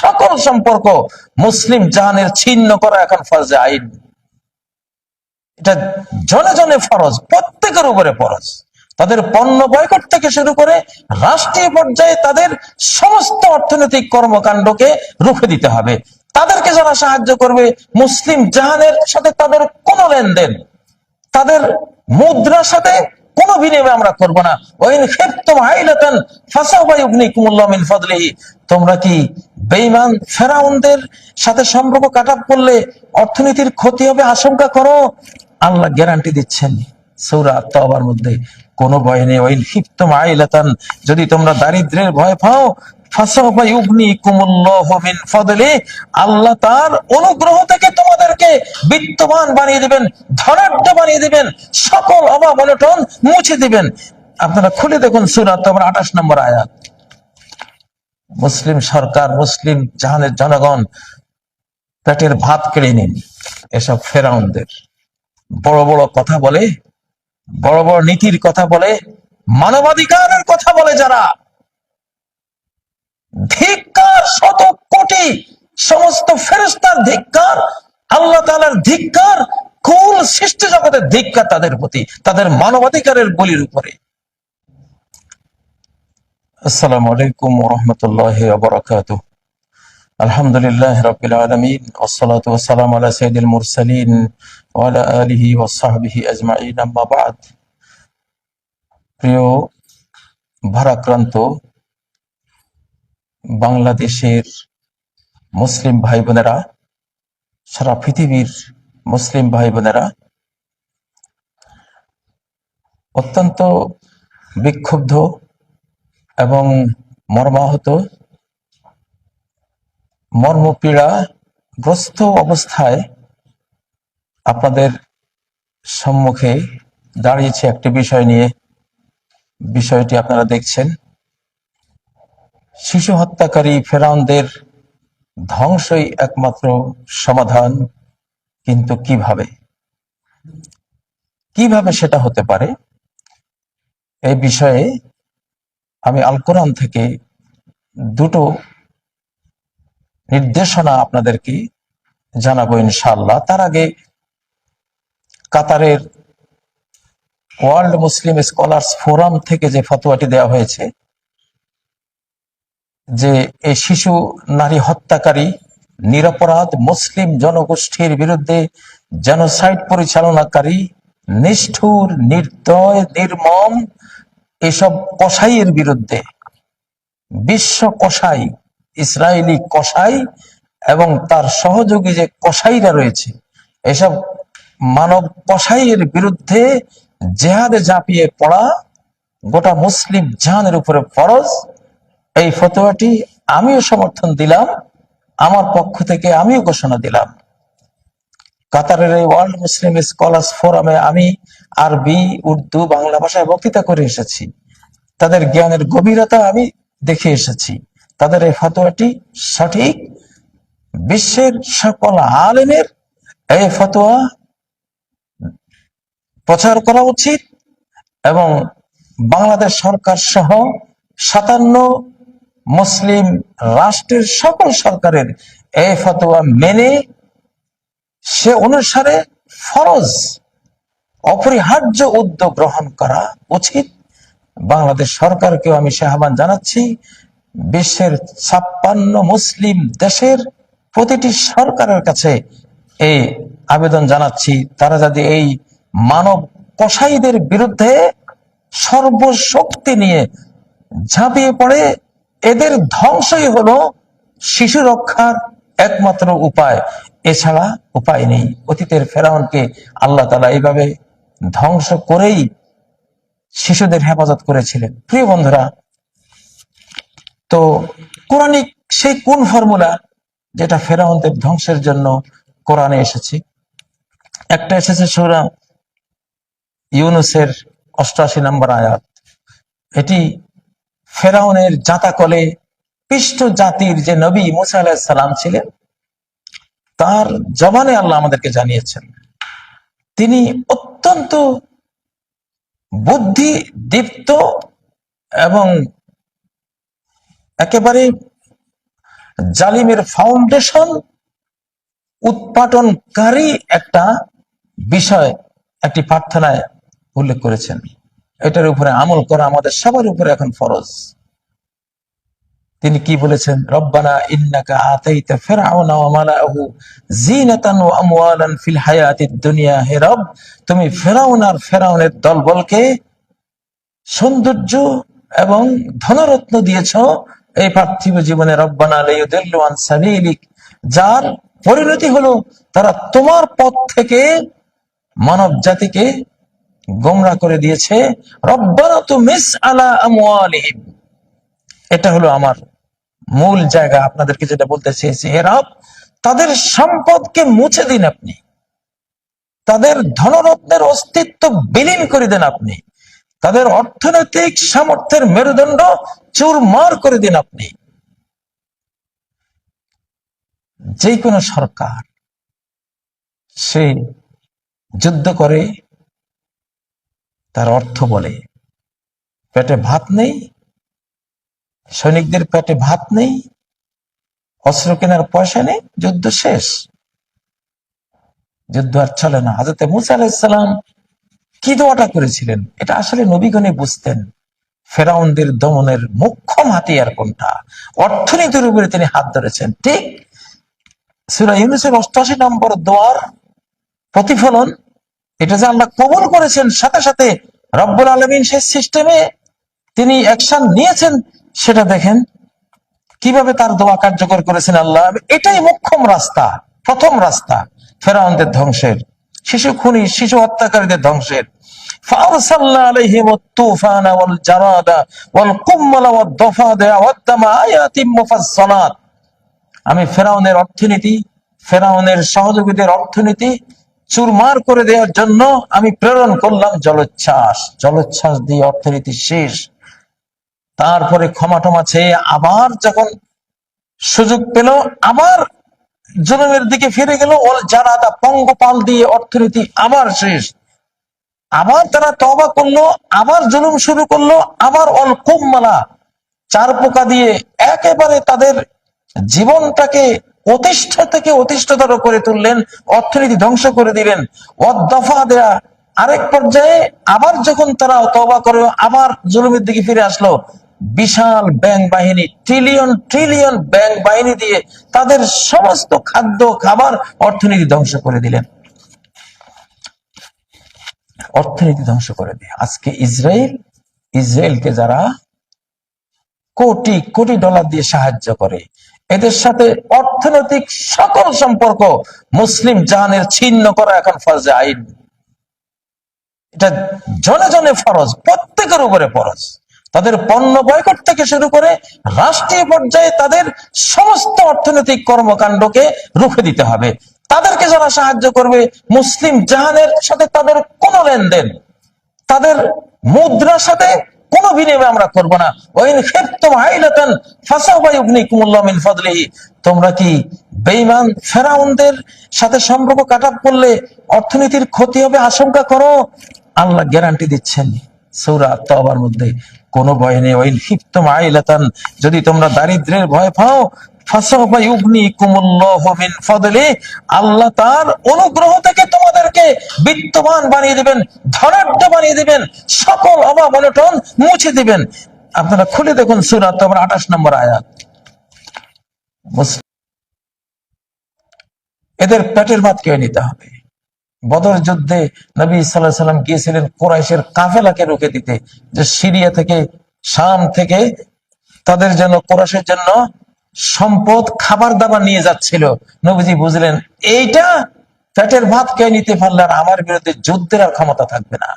সকল সম্পর্ক মুসলিম জাহানের ছিন্ন করা এখন ফরজে আইন। এটা জনে জনে ফরজ, প্রত্যেকের উপরে ফরজ। তাদের পণ্য বয়কট থেকে শুরু করে রাষ্ট্রীয় পর্যায়ে তাদের সমস্ত অর্থনৈতিক কর্মকাণ্ডকে রুখে দিতে হবে। তাদেরকে যারা সাহায্য করবে, মুসলিম জাহানের সাথে তাদের কোনো লেনদেন, তাদের মুদ্রার সাথে কোনো বিনিময় আমরা করব না। ওইন খেপ্তম হাইলাতান ফাসাওবা ইউগনিকুমুল্লাহ মিন ফাদলিহি। তোমরা কি বেঈমান ফেরাউনদের সাথে সম্পর্ক কাটাপ করলে অর্থনীতির ক্ষতি হবে, আশঙ্কা করো। আল্লাহ গ্যারান্টি দিচ্ছেন। সৌরা তবার মধ্যে কোনো ভয় নেই। ওইন ক্ষিপ্তম আইলাতান যদি তোমরা দারিদ্রের ভয় পাও আল্লাহ তার অনুগ্রহ থেকে তোমাদেরকে বিত্তবান বানিয়ে দিবেন, ধনাঢ্য বানিয়ে দিবেন, সকল অভাব অনটন মুছে দিবেন। আপনারা খুলে দেখুন সুরাত আঠাশ নম্বর আয়াত। মুসলিম সরকার, মুসলিম জাহানের জনগণ পেটের ভাত কেড়ে নিন এসব ফেরাউনদের। বড় বড় কথা বলে, বড় বড় নীতির কথা বলে, মানবাধিকারের কথা বলে যারা। ধিক্কার শত কোটি সমস্ত ফেরস্তার ধিক্কার, আল্লাহ তালার ধিক্কার, কুল সৃষ্টি জগতের ধিক্কার তাদের প্রতি, তাদের মানবাধিকারের বলির উপরে। আসসালামু আলাইকুম ওরহমতুল্লাহ বরকাত আলহামদুলিল্লাহ রবিল আলমিন ওসলাত আলা সৈদুল মুরসালিন ওয়ালা আলিহি ওসাহবিহি আজমাইন। আম্মা বাদ। প্রিয় ভারাক্রান্ত বাংলাদেশের মুসলিম ভাই বোনেরা সারা পৃথিবীর মুসলিম ভাই বোনেরা অত্যন্ত বিক্ষুব্ধ এবং মর্মাহত মর্মপীড়া গ্রস্ত অবস্থায় আপনাদের সম্মুখে দাঁড়িয়েছে একটি বিষয় নিয়ে। বিষয়টি আপনারা দেখছেন। শিশু হত্যাকারী ফেরাউনদের ধ্বংসই একমাত্র সমাধান, কিন্তু কীভাবে? কীভাবে সেটা হতে পারে? এই বিষয়ে আমি আল কোরআন থেকে দুটো নির্দেশনা আপনাদেরকে জানাব ইনশাআল্লাহ। তার আগে কাতারের ওয়ার্ল্ড মুসলিম স্কলার্স ফোরাম থেকে যে ফতোয়াটি দেওয়া হয়েছে, যে এই শিশু নারী হত্যাকারী, নিরপরাধ মুসলিম জনগোষ্ঠীর বিরুদ্ধে জেনোসাইড পরিচালনাকারী, নিষ্ঠুর, নির্দয়, নির্মম এসব কসাইয়ের বিরুদ্ধে, বিশ্ব কসাই ইসরায়েলি কসাই এবং তার সহযোগী যে কসাইরা রয়েছে, এসব মানব কসাইয়ের বিরুদ্ধে জেহাদে ঝাঁপিয়ে পড়া গোটা মুসলিম জাহানের উপরে ফরজ। এই ফতোয়াটি আমিও সমর্থন দিলাম, আমার পক্ষ থেকে আমিও ঘোষণা দিলাম। কাতারের এই ওয়ার্ল্ড মুসলিম স্কলার্স ফোরামে আমি আরবি, উর্দু, বাংলা ভাষায় বক্তৃতা করে এসেছি। তাদের জ্ঞানের গভীরতা আমি দেখে এসেছি। তাদের এই ফতোয়াটি সঠিক বিশ্বের সকল আলেমের এই ফতোয়া প্রচার করা উচিত এবং বাংলাদেশ সরকার সহ সাতান্ন মুসলিম রাষ্ট্রের সকল সরকারের এই ফতোয়া মেনে সে অনুসারে ফরজ, অপরিহার্য উদ্যোগ গ্রহণ করা উচিত। বাংলাদেশ সরকারকেও আমি সে আহ্বান জানাচ্ছি, বিশ্বের ছাপ্পান্ন মুসলিম দেশের প্রতিটি সরকারের কাছে এই আবেদন জানাচ্ছি, তারা যদি এই মানব কসাইদের বিরুদ্ধে সর্বশক্তি নিয়ে ঝাঁপিয়ে পড়ে। এদের ধ্বংসই হলো শিশু রক্ষার একমাত্র উপায়। এছাড়া উপায় নেই। অতীতের ফেরাউনকে আল্লাহ তালা এইভাবে ধ্বংস করেই শিশুদের হেফাজত করেছিলেন। প্রিয় বন্ধুরা, তো কোরআনিক সেই কোন ফর্মুলা যেটা ফেরাউনদের ধ্বংসের জন্য কোরআনে এসেছে? একটা এসেছে সুরা ইউনুসের অষ্টআশি নম্বর আয়াত। এটি ফেরাউনের জাতাকলে পৃষ্ঠ জাতির যে নবী মুসা আলাহ আলাহিসাল্লাম ছিলেন তার জবানে আল্লাহ আমাদেরকে জানিয়েছেন। তিনি অত্যন্ত বুদ্ধি দীপ্ত এবং একেবারে জালিমের ফাউন্ডেশন উৎপাটনকারী একটা বিষয়, একটি প্রার্থনায় উল্লেখ করেছেন। এটার উপরে আমল করা আমাদের সবার উপরে এখন ফরজ। তিনি কি বলেছেন? রব্বানা ইন্নাকা আতাইতা ওয়া ওয়া আমওয়ালান ফিল হায়াতিদ দুনিয়া হে রব, তুমি দলবলকে সৌন্দর্য এবং ধনরত্ন দিয়েছ। এই পার্থিব জীবনে রব্বানা লাইয়ুদিল্লু আন সাবিলিক, যার পরিণতি হলো তারা তোমার পথ থেকে মানব জাতিকে গোমরা করে দিয়েছে। রব্বানা তু মিস আলা আমওয়ালিহিম, এটা হলো আমার মূল জায়গা আপনাদেরকে যেটা বলতে চেয়েছি হে তাদের সম্পদকে মুছে দিন আপনি। তাদের ধনরত্নের অস্তিত্ব বিলীন করে দেন আপনি। তাদের অর্থনৈতিক সামর্থ্যের মেরুদণ্ড চুরমার করে দিন আপনি। যে কোনো সরকার, সে যুদ্ধ করে, তার অর্থ বলে, পেটে ভাত নেই সৈনিকদের পেটে ভাত নেই, অস্ত্র কেনার পয়সা নেই, যুদ্ধ শেষ। যুদ্ধ আর চলে না। হাজরতে মুসা আলাহিসাল্লাম কি দোয়াটা করেছিলেন? এটা আসলে নবীগণে বুঝতেন। ফেরাউনদের দমনের মুখ্যম হাতিয়ার কোনটা? অর্থনীতির উপরে তিনি হাত ধরেছেন। ঠিক সুরা ইউনুসের অষ্টআশি নম্বর দোয়ার প্রতিফলন, এটা যে আল্লাহ কবল করেছেন, সাথে সাথে রব্বুল আলমিন সেই সিস্টেমে তিনি অ্যাকশন নিয়েছেন সেটা দেখেন কিভাবে তার দোয়া কার্যকর করেছেন আল্লাহ এটাই মুখ্যম রাস্তা প্রথম রাস্তা ফেরাউনদের ধ্বংসের শিশু খুনি শিশু হত্যাকারীদের ধ্বংসের فأرسلنا عليهم الطوفان والجراد والقمل والضفادع والدم آيات مفصلات আমি ফেরাউনের অর্থনীতি ফেরাউনের সহযোগীদের অর্থনীতি চুরমার করে দেওয়ার জন্য আমি প্রেরণ করলাম জলোচ্ছ্বাস জলোচ্ছ্বাস দিয়ে অর্থনীতি শেষ তারপরে ক্ষমা টমা চেয়ে আবার যখন সুযোগ পেল, আবার জনমের দিকে ফিরে গেল। ওল জারাদা পঙ্গপাল দিয়ে অর্থনীতি আবার শেষ। আবার তারা তবা করল, আবার জুলুম শুরু করল, আবার অল কুম্মালা চার পোকা দিয়ে একেবারে তাদের জীবনটাকে অতিষ্ঠ থেকে অতিষ্ঠতর করে তুললেন, অর্থনীতি ধ্বংস করে দিলেন। অদফা দেয়া আরেক পর্যায়ে আবার যখন তারা তবা করে, আবার জুলুমের দিকে ফিরে আসলো বিশাল ব্যাংক বাহিনী ট্রিলিয়ন ট্রিলিয়ন ব্যাংক বাহিনী দিয়ে তাদের সমস্ত খাদ্য, খাবার অর্থনীতি ধ্বংস করে দিলেন। অর্থনীতি ধ্বংস করে দিয়ে। আজকে ইসরায়েল, ইসরায়েলকে যারা কোটি কোটি ডলার দিয়ে সাহায্য করে, এদের সাথে অর্থনৈতিক সকল সম্পর্ক মুসলিম জাহানের ছিন্ন করা এখন ফরজে আইন। এটা জনে জনে ফরজ, প্রত্যেকের উপরে ফরজ। তাদের পণ্য বয়কট থেকে শুরু করে রাষ্ট্রীয় পর্যায়ে তাদের সমস্ত অর্থনৈতিক কর্মকাণ্ডকে রুখে দিতে হবে। তাদেরকে যারা সাহায্য করবে, মুসলিম জাহানের সাথে তাদের কোনো লেনদেন, তাদের মুদ্রার সাথে কোনো বিনিময় আমরা করব না। ওইন খেপ্তম হাইলাতান ফাসাবাইউগনিকুমুল্লাহ মিন ফাদলিহি। তোমরা কি বেঈমান ফেরাউনদের সাথে সম্পর্ক কাটাপ করলে অর্থনীতির ক্ষতি হবে? আশঙ্কা করো। আল্লাহ গ্যারান্টি দিচ্ছেন। সৌরা তবার মধ্যে কোনো ভয় নেই। ওইন ক্ষিপ্তম আইলাতান, যদি তোমরা দারিদ্রের ভয় পাও আল্লাহ তার অনুগ্রহ থেকে তোমাদেরকে বানিয়ে দিবেন, ধনাঢ্য বানিয়ে দিবেন, সকল অভাব অনটন মুছে দিবেন। আপনারা খুলে দেখুন সুরাত তোমার আঠাশ নম্বর আয়াত। এদের পেটের ভাত খেয়ে নিতে হবে। বদর যুদ্ধে নবী সাল্লাহ সাল্লাম গিয়েছিলেন কোরাইশের কাফেলাকে রুখে দিতে, যে সিরিয়া থেকে, শাম থেকে তাদের জন্য, কোরাইশের জন্য সম্পদ, খাবার দাবার নিয়ে যাচ্ছিল। নবীজি বুঝলেন, এইটা পেটের ভাত কে নিতে পারলে আর আমার বিরুদ্ধে যুদ্ধের আর ক্ষমতা থাকবে না।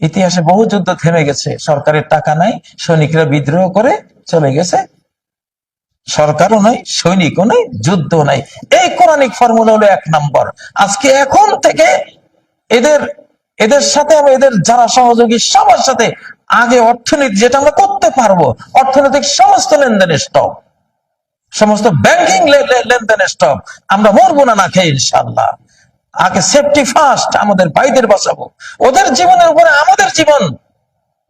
ইতিহাসে বহু যুদ্ধ থেমে গেছে, সরকারের টাকা নাই, সৈনিকরা বিদ্রোহ করে চলে গেছে। সরকারও নাই, সৈনিকও নাই যুদ্ধ নাই। এই কোরআনিক ফর্মুলা হলো এক নম্বর। আজকে এখন থেকে এদের এদের সাথে এদের যারা সহযোগী, সবার সাথে আগে অর্থনীতি যেটা আমরা করতে পারব, অর্থনৈতিক সমস্ত লেনদেনের স্টক সমস্ত ব্যাংকিং লেনদেনের স্টক আমরা মরবো না না খেয়ে ইনশাল্লাহ আগে সেফটি ফার্স্ট আমাদের ভাইদের বাঁচাবো। ওদের জীবনের উপরে আমাদের জীবন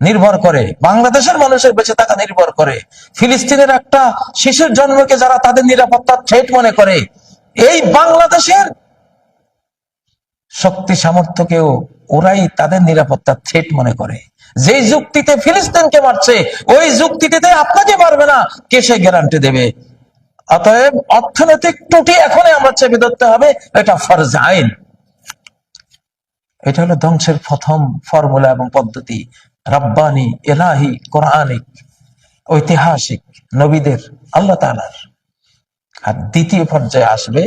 নির্ভর করে। বাংলাদেশের মানুষের বেঁচে থাকা নির্ভর করে। ফিলিস্তিনের একটা শিশুর জন্মকে যারা তাদের নিরাপত্তা থ্রেট মনে করে, এই বাংলাদেশের শক্তি সামর্থ্যকেও ওরাই তাদের নিরাপত্তা থ্রেট মনে করে। যে যুক্তিতে ফিলিস্তিনকে মারছে, ওই যুক্তিতে আপনাকে মারবে না, কে সে গ্যারান্টি দেবে? অতএব অর্থনৈতিক ত্রুটি এখনই আমরা চেপে ধরতে হবে, এটা ফরজ আইন। এটা হলো ধ্বংসের প্রথম ফর্মুলা এবং পদ্ধতি। রব্বানি এলাহি কোরআনিক ঐতিহাসিক নবীদের, আল্লাহ তালার আর দ্বিতীয় পর্যায়ে আসবে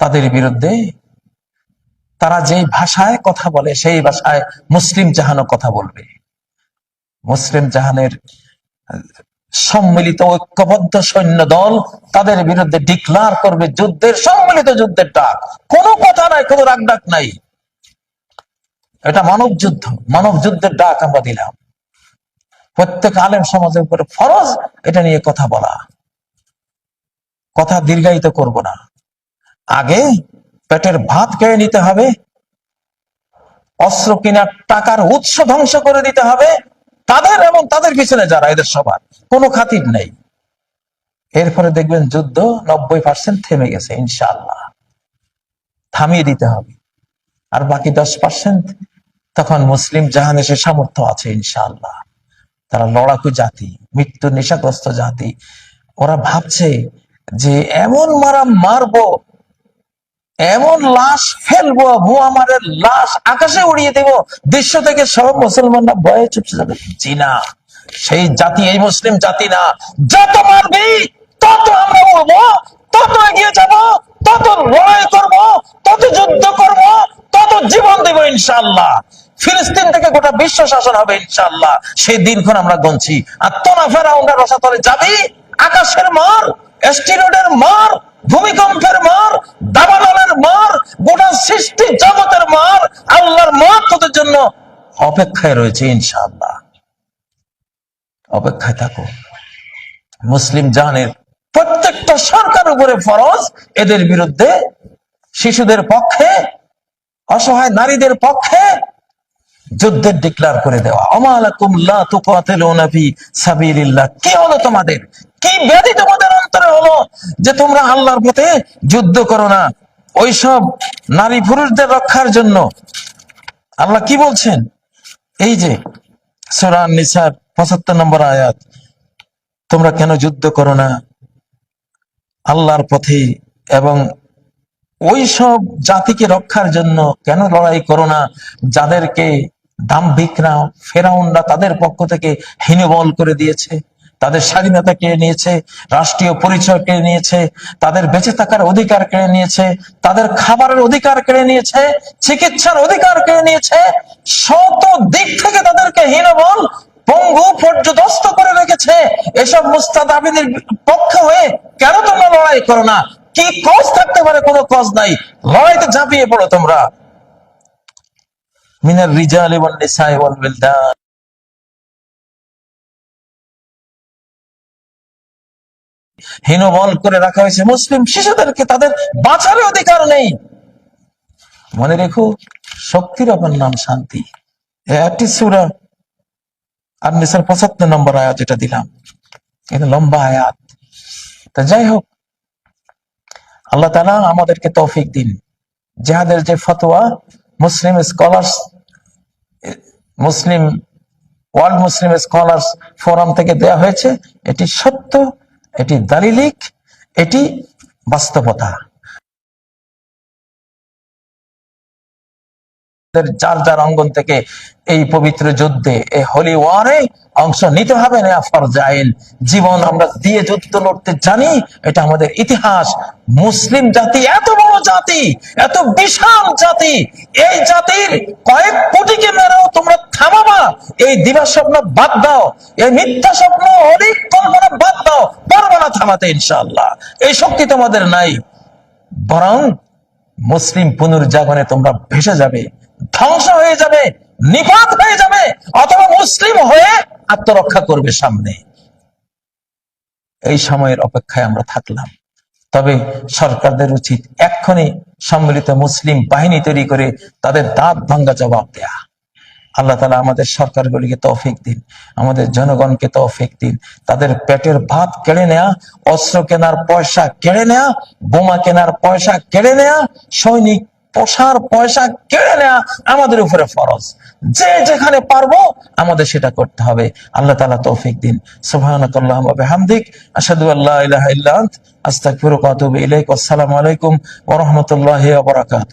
তাদের বিরুদ্ধে তারা যে ভাষায় কথা বলে, সেই ভাষায় মুসলিম জাহানও কথা বলবে। মুসলিম জাহানের সম্মিলিত ঐক্যবদ্ধ সৈন্য দল তাদের বিরুদ্ধে ডিক্লার করবে যুদ্ধের, সম্মিলিত যুদ্ধের ডাক। কোনো কথা নাই, কোনো রাগ ডাক নাই। এটা মানব যুদ্ধ। মানব যুদ্ধের ডাক আমরা দিলাম। প্রত্যেক আলেম সমাজের উপরে ফরজ এটা নিয়ে কথা বলা। কথা দীর্ঘায়িত করব না। আগে পেটের ভাত খেয়ে নিতে হবে। অস্ত্র কেনার টাকার উৎস ধ্বংস করে দিতে হবে। তাদের এবং তাদের পিছনে যারা, এদের সবার। কোনো খাতির নেই। এরপরে দেখবেন যুদ্ধ নব্বই পার্সেন্ট থেমে গেছে, ইনশাআল্লাহ। থামিয়ে দিতে হবে। আর বাকি দশ পার্সেন্ট তখন মুসলিম জাহান এসে সামর্থ্য আছে, ইনশাআল্লাহ। তারা লড়াকু জাতি, মৃত্যু নেশাগ্রস্ত জাতি। ওরা ভাবছে যে এমন মারা মারবো, এমন লাশ ফেলব ভুয়া মারের লাশ আকাশে উড়িয়ে দেব, বিশ্ব থেকে সব মুসলমানরা ভয়ে চুপসে যাবে। জি না, সেই জাতি এই মুসলিম জাতি না। যত মারবি, তত আমরা উড়বো তত এগিয়ে যাব, তত লড়াই করব, তত যুদ্ধ করব, তত জীবন দেব, ইনশাআল্লাহ। ফিলিস্তিন থেকে গোটা বিশ্ব শাসন হবে, ইনশাআল্লাহ। সেই দিনক্ষণ আমরা গনছি। আর তোনা ফেরা ওনার রসাতলে যাবি, আকাশের মার এস্টিরোডের মার, ভূমিকম্পের মার, দাবানলের মার, গোটা সৃষ্টি জগতের মার, আল্লাহর মার তোদের জন্য অপেক্ষায় রয়েছে, ইনশাআল্লাহ। অপেক্ষায় থাকো। মুসলিম জাহানের প্রত্যেকটা সরকার উপরে ফরজ, এদের বিরুদ্ধে শিশুদের পক্ষে, অসহায় নারীদের পক্ষে যুদ্ধের ডিক্লার করে দেওয়া। অমালাকুম লা তুকাতিলুনা ফি কি হলো তোমাদের? কি ব্যাধি তোমাদের অন্তরে হলো যে তোমরা আল্লাহর পথে যুদ্ধ করো না? ওইসব নারী পুরুষদের রক্ষার জন্য। আল্লাহ কি বলছেন? এই যে সোরান নিসার পঁচাত্তর নম্বর আয়াত, তোমরা কেন যুদ্ধ করো না? আল্লাহর পথে এবং ওই সব জাতিকে রক্ষার জন্য কেন লড়াই করো না? যাদেরকে দাম্ভিকরা, ফেরাউনরা তাদের পক্ষ থেকে হীনবল করে দিয়েছে, তাদের স্বাধীনতা কেড়ে নিয়েছে, রাষ্ট্রীয় পরিচয় কেড়ে নিয়েছে, তাদের বেঁচে থাকার অধিকার কেড়ে নিয়েছে, তাদের খাবারের অধিকার কেড়ে নিয়েছে, চিকিৎসার অধিকার কেড়ে নিয়েছে, শত দিক থেকে তাদেরকে হীনবল পঙ্গু পর্যদস্ত করে রেখেছে। এসব মুস্তাদাবিদের পক্ষে হয়ে কেন তোমরা লড়াই করো না? কি কজ থাকতে পারে? কোনো কজ নাই। লড়াইতে ঝাঁপিয়ে পড়ো তোমরা। মিনার রিজাল হীনবল করে রাখা হয়েছে মুসলিম শিশুদেরকে, তাদের বাঁচার অধিকার নেই। মনে রেখো, শক্তির অপর নাম শান্তি। একটি আর পঁচাত্তর নম্বর আয়াত যেটা দিলাম। এটা লম্বা আয়াত। তা যাই হোক, আল্লাহ তালা আমাদেরকে তৌফিক দিন। যাহাদের যে ফতোয়া, Muslim scholars Muslim, world Muslim scholars forum থেকে দেয়া হয়েছে, এটি সত্য, এটি দালিলিক, এটি বাস্তবতা। যার যার অঙ্গন থেকে এই পবিত্র যুদ্ধে এই হোলি ওয়ারে অংশ নিতে হবে জীবন আমরা দিয়ে যুদ্ধ লড়তে জানি, এটা আমাদের ইতিহাস। মুসলিম জাতি এত বড় জাতি, এত বিশাল জাতি, এই জাতির কয়েক কোটিকে থামাবা এই দিবা স্বপ্ন বাদ দাও। এই মিথ্যা স্বপ্ন অনেক কল্পনা বাদ দাও। পারব না থামাতে ইনশাআল্লাহ। এই শক্তি তোমাদের নাই। বরং মুসলিম পুনর্জাগরণে তোমরা ভেসে যাবে। ধ্বংস হয়ে যাবে। নিপাত হয়ে যাবে। অথবা মুসলিম হয়ে আত্মরক্ষা করবে সামনে। এই সময়ের অপেক্ষায় আমরা থাকলাম। তবে সরকারদের উচিত এক্ষণে সম্মিলিত মুসলিম বাহিনী তৈরি করে তাদের দাঁত ভাঙ্গা জবাব দেয়া। আল্লাহ তালা আমাদের সরকারগুলিকে তৌফিক দিন, আমাদের জনগণকে তৌফিক দিন। তাদের পেটের ভাত কেড়ে নেয়া, অস্ত্র কেনার পয়সা কেড়ে নেয়া, বোমা কেনার পয়সা কেড়ে নেয়া, সৈনিক পোষার পয়সা কেড়ে নেয়া আমাদের উপরে ফরজ। যে যেখানে পারব আমাদের সেটা করতে হবে। আল্লাহ তালা তৌফিক দিন। হামদিক আসাদু আল্লাহ ওয়া আতুবু ইলাইক। আসসালামু আলাইকুম ওয়া রাহমাতুল্লাহি ওয়া বারাকাতুহু।